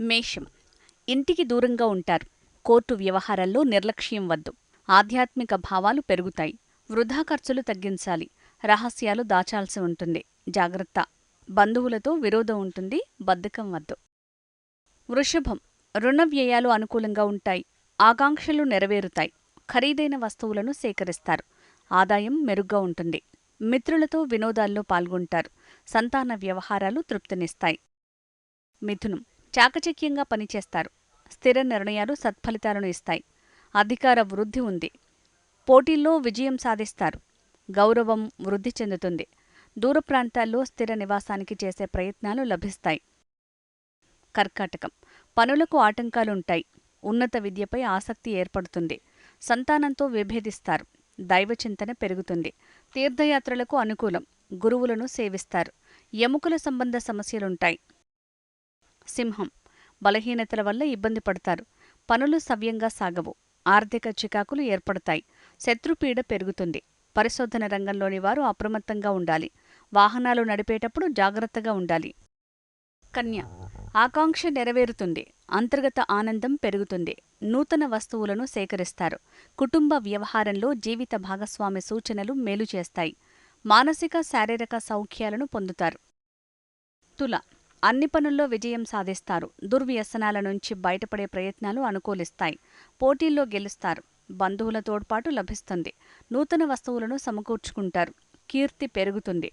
మేషం. ఇంటికి దూరంగా ఉంటారు. కోర్టు వ్యవహారాల్లో నిర్లక్ష్యం వద్దు. ఆధ్యాత్మిక భావాలు పెరుగుతాయి. వృధా ఖర్చులు తగ్గించాలి. రహస్యాలు దాచాల్సి ఉంటుంది. జాగ్రత్త. బంధువులతో విరోధం ఉంటుంది. బద్ధకం వద్దు. వృషభం. రుణ వ్యయాలు అనుకూలంగా ఉంటాయి. ఆకాంక్షలు నెరవేరుతాయి. ఖరీదైన వస్తువులను సేకరిస్తారు. ఆదాయం మెరుగ్గా ఉంటుంది. మిత్రులతో వినోదాల్లో పాల్గొంటారు. సంతాన వ్యవహారాలు తృప్తినిస్తాయి. మిథునం. చాకచక్యంగా పనిచేస్తారు. స్థిర నిర్ణయాలు సత్ఫలితాలను ఇస్తాయి. అధికార వృద్ధి ఉంది. పోటీల్లో విజయం సాధిస్తారు. గౌరవం వృద్ధి చెందుతుంది. దూర ప్రాంతాల్లో స్థిర నివాసానికి చేసే ప్రయత్నాలు లభిస్తాయి. కర్కాటకం. పనులకు ఆటంకాలుంటాయి. ఉన్నత విద్యపై ఆసక్తి ఏర్పడుతుంది. సంతానంతో విభేదిస్తారు. దైవచింతన పెరుగుతుంది. తీర్థయాత్రలకు అనుకూలం. గురువులను సేవిస్తారు. ఎముకల సంబంధ సమస్యలుంటాయి. సింహం. బలహీనతల వల్ల ఇబ్బంది పడతారు. పనులు సవ్యంగా సాగవు. ఆర్థిక చికాకులు ఏర్పడతాయి. శత్రుపీడ పెరుగుతుంది. పరిశోధన రంగంలోని వారు అప్రమత్తంగా ఉండాలి. వాహనాలు నడిపేటప్పుడు జాగ్రత్తగా ఉండాలి. కన్య. ఆకాంక్ష నెరవేరుతుంది. అంతర్గత ఆనందం పెరుగుతుంది. నూతన వస్తువులను సేకరిస్తారు. కుటుంబ వ్యవహారంలో జీవిత భాగస్వామి సూచనలు మేలు చేస్తాయి. మానసిక శారీరక సౌఖ్యాలను పొందుతారు. తుల. అన్ని పనుల్లో విజయం సాధిస్తారు. దుర్వ్యసనాల నుంచి బయటపడే ప్రయత్నాలు అనుకూలిస్తాయి. పోటీల్లో గెలుస్తారు. బంధువుల తోడ్పాటు లభిస్తుంది. నూతన వస్తువులను సమకూర్చుకుంటారు. కీర్తి పెరుగుతుంది.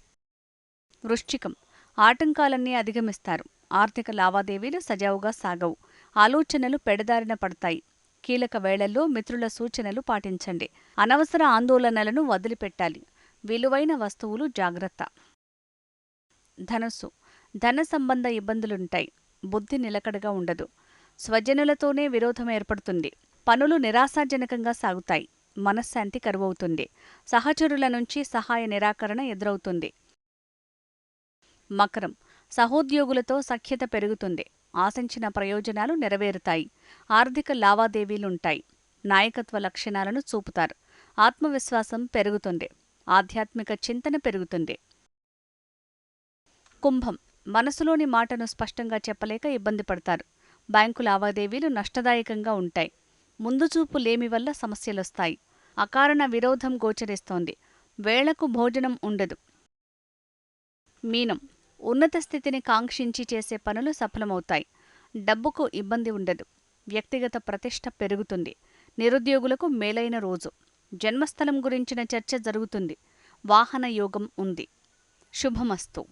వృశ్చికం. ఆటంకాలన్నీ అధిగమిస్తారు. ఆర్థిక లావాదేవీలు సజావుగా సాగవు. ఆలోచనలు పెడదారిన పడతాయి. కీలక వేళల్లో మిత్రుల సూచనలు పాటించండి. అనవసర ఆందోళనలను వదిలిపెట్టాలి. విలువైన వస్తువులు జాగ్రత్త. ధనుస్సు. ధన సంబంధ ఇబ్బందులుంటాయి. బుద్ధి నిలకడగా ఉండదు. స్వజనులతోనే విరోధం ఏర్పడుతుంది. పనులు నిరాశాజనకంగా సాగుతాయి. మనశ్శాంతి కరువవుతుంది. సహచరుల నుంచి సహాయ నిరాకరణ ఎదురవుతుంది. మకరం. సహోద్యోగులతో సఖ్యత పెరుగుతుంది. ఆశించిన ప్రయోజనాలు నెరవేరుతాయి. ఆర్థిక లావాదేవీలుంటాయి. నాయకత్వ లక్షణాలను చూపుతారు. ఆత్మవిశ్వాసం పెరుగుతుంది. ఆధ్యాత్మిక చింతన పెరుగుతుంది. కుంభం. మనసులోని మాటను స్పష్టంగా చెప్పలేక ఇబ్బంది పడతారు. బ్యాంకు లావాదేవీలు నష్టదాయకంగా ఉంటాయి. ముందుచూపు లేమి వల్ల సమస్యలొస్తాయి. అకారణ విరోధం గోచరిస్తోంది. వేళకు భోజనం ఉండదు. మీనం. ఉన్నత స్థితిని కాంక్షించి చేసే పనులు సఫలమవుతాయి. డబ్బుకు ఇబ్బంది ఉండదు. వ్యక్తిగత ప్రతిష్ట పెరుగుతుంది. నిరుద్యోగులకు మేలైన రోజు. జన్మస్థలం గురించిన చర్చ జరుగుతుంది. వాహన యోగం ఉంది. శుభమస్తు.